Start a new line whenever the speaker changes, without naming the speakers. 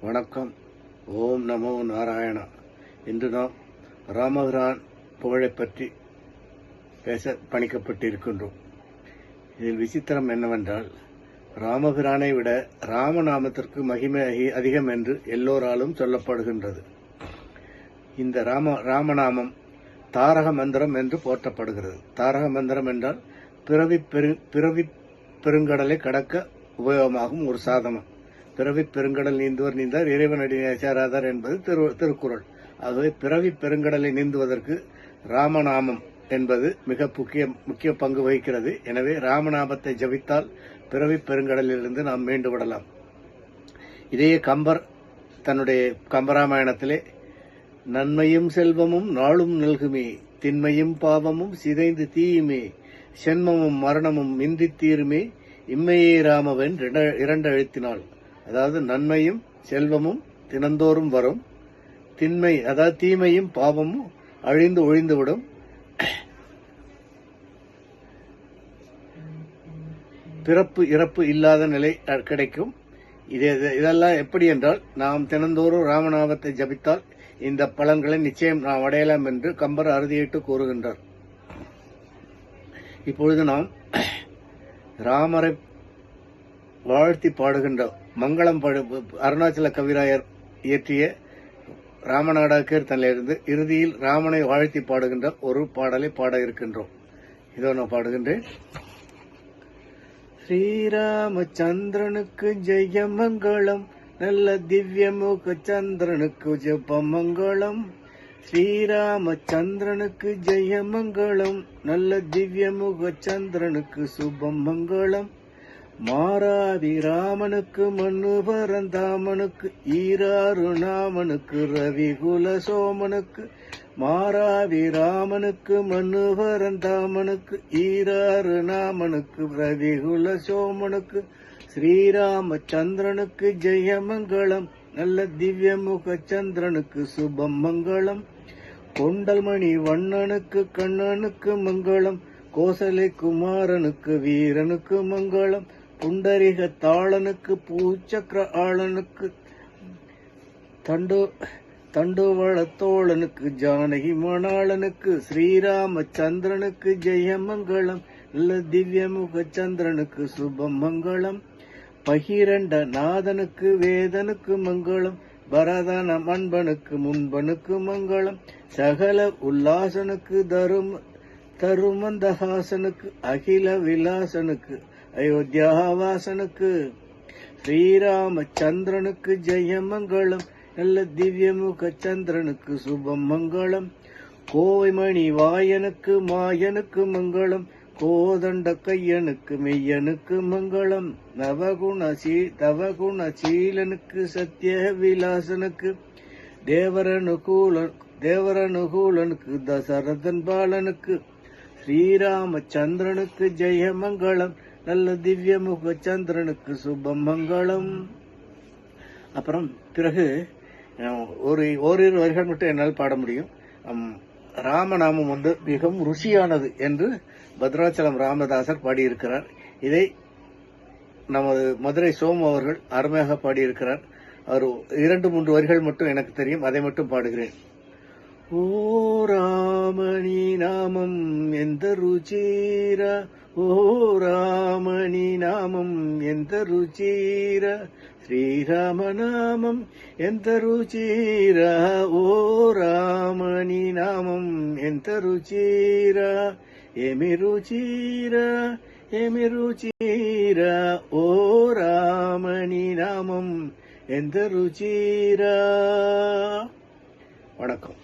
வணக்கம். ஓம் நமோ நாராயணா. இன்று நாம் ராமபிரான் புகழைப் பற்றி பேச பணிக்கப்பட்டிருக்கின்றோம். இதில் விசித்திரம் என்னவென்றால் ராமபிரானை விட ராமநாமத்திற்கு மகிமை அதிகம் என்று எல்லோராலும் சொல்லப்படுகின்றது. இந்த ராம ராமநாமம் தாரக மந்திரம் என்று போற்றப்படுகிறது. தாரக மந்திரம் என்றால் பிறவி பெரு பிறவி பெருங்கடலை கடக்க உபயோகமாகும் ஒரு சாதனம். பிறவி பெருங்கடல் நீந்துவர் நீந்தார் இறைவனடி சேராதார் என்பது திரு திருக்குறள். ஆகவே பிறவி பெருங்கடலை நீந்துவதற்கு ராமநாமம் என்பது மிக முக்கிய முக்கிய பங்கு வகிக்கிறது. எனவே ராமநாமத்தை ஜபித்தால் பிறவி பெருங்கடலிலிருந்து நாம் மீண்டு விடலாம். இதையே கம்பர் தன்னுடைய கம்பராமாயணத்திலே நன்மையும் செல்வமும் நாளும் நல்குமே திண்மையும் பாவமும் சிதைந்து தீயுமே சென்மமும் மரணமும் இன்றி தீருமே இம்மையே ராமவன் இரண்ட- இரண்டு அதாவது நன்மையும் செல்வமும் தினந்தோறும் வரும். திண்மை அதாவது தீமையும் பாவமும் அழிந்து ஒழிந்துவிடும். பிறப்பு இறப்பு இல்லாத நிலை கிடைக்கும். இதே இதெல்லாம் எப்படி என்றால் நாம் தினந்தோறும் ராமநாமத்தை ஜபித்தால் இந்த பலன்களை நிச்சயம் நாம் அடையலாம் என்று கம்பர் அறுதியிட்டு கூறுகின்றார். இப்பொழுது நாம் ராமரை வாழ்த்தி பாடுகின்றோம். மங்களம் படு அருணாச்சல கவிராயர் இயற்றிய ராமநாடா கீர்த்தனிலிருந்து இறுதியில் ராமனை வாழ்த்தி பாடுகின்ற ஒரு பாடலை பாட இருக்கின்றோம். இதோ நான் பாடுகின்றேன். ஸ்ரீராமச்சந்திரனுக்கு ஜெயமங்கலம் நல்ல திவ்யமுக சந்திரனுக்கு ஜெபமங்கலம் ஸ்ரீராமச்சந்திரனுக்கு ஜெயமங்கலம் நல்ல திவ்யமுக சந்திரனுக்கு சுபமங்கலம் மாராதி ராமனுக்கு மண்ணு பரந்தாமனுக்கு ஈராறு நாமனுக்கு ரவிகுல சோமனுக்கு மாராதி ராமனுக்கு மண்ணு பரந்தாமனுக்கு ஈராறு நாமனுக்கு ரவிகுல சோமனுக்கு ஸ்ரீராமச்சந்திரனுக்கு ஜெயமங்கலம் நல்ல திவ்யமுக சந்திரனுக்கு சுபமங்கலம் கொண்டல்மணி வண்ணனுக்கு கண்ணனுக்கு மங்களம் கோசலை குமாரனுக்கு வீரனுக்கு மங்களம் புண்டரிக தாளனுக்கு பூச்சக்கர ஆளனுக்கு தண்டு தண்டுவள தோழனுக்கு ஜானகி மணாளனுக்கு ஸ்ரீராமச்சந்திரனுக்கு ஜெயமங்கலம் நல்ல திவ்யமுக சந்திரனுக்கு சுபமங்கலம் பகிரண்ட நாதனுக்கு வேதனுக்கு மங்களம் பரதன மண்பனுக்கு முன்பனுக்கு மங்களம் சகல உல்லாசனுக்கு தரும தருமந்தஹாசனுக்கு அகில விலாசனுக்கு அயோத்தியாவாசனுக்கு ஸ்ரீராமச்சந்திரனுக்கு ஜெயமங்கலம் நல்ல திவ்யமுக சந்திரனுக்கு மங்களம் கோவைமணி வாயனுக்கு மாயனுக்கு மங்களம் கோதண்ட கையனுக்கு மெய்யனுக்கு மங்களம் நவகுண சீ தவகுண சீலனுக்கு சத்திய விலாசனுக்கு தேவரனுகூலன் தேவரனுகூலனுக்கு தசரதன் பாலனுக்கு ஸ்ரீராமச்சந்திரனுக்கு ஜெயமங்கலம் நல்ல திவ்யமுக சந்திரனுக்கு சுபமங்கலம். அப்புறம் பிறகு ஒரு ஓரிரு வரிகள் மட்டும் என்னால் பாட முடியும். ராமநாமம் வந்து மிகவும் ருசியானது என்று பத்ராச்சலம் ராமதாசர் பாடியிருக்கிறார். இதை நமது மதுரை சோமு அவர்கள் அருமையாக பாடியிருக்கிறார். அவர் இரண்டு மூன்று வரிகள் மட்டும் எனக்கு தெரியும். அதை மட்டும் பாடுகிறேன். ஓ ராமணி நாமம் எந்த ருச்சீர ஓ ராமணி நாமம் எந்த ருச்சீர శ్రీరామనామం ఎంత రుచిరా ఓ రామని నామం ఎంత రుచిరా ఏమి రుచిరా ఏమి రుచిరా ఓ రామని నామం ఎంత రుచిరా வணக்கம்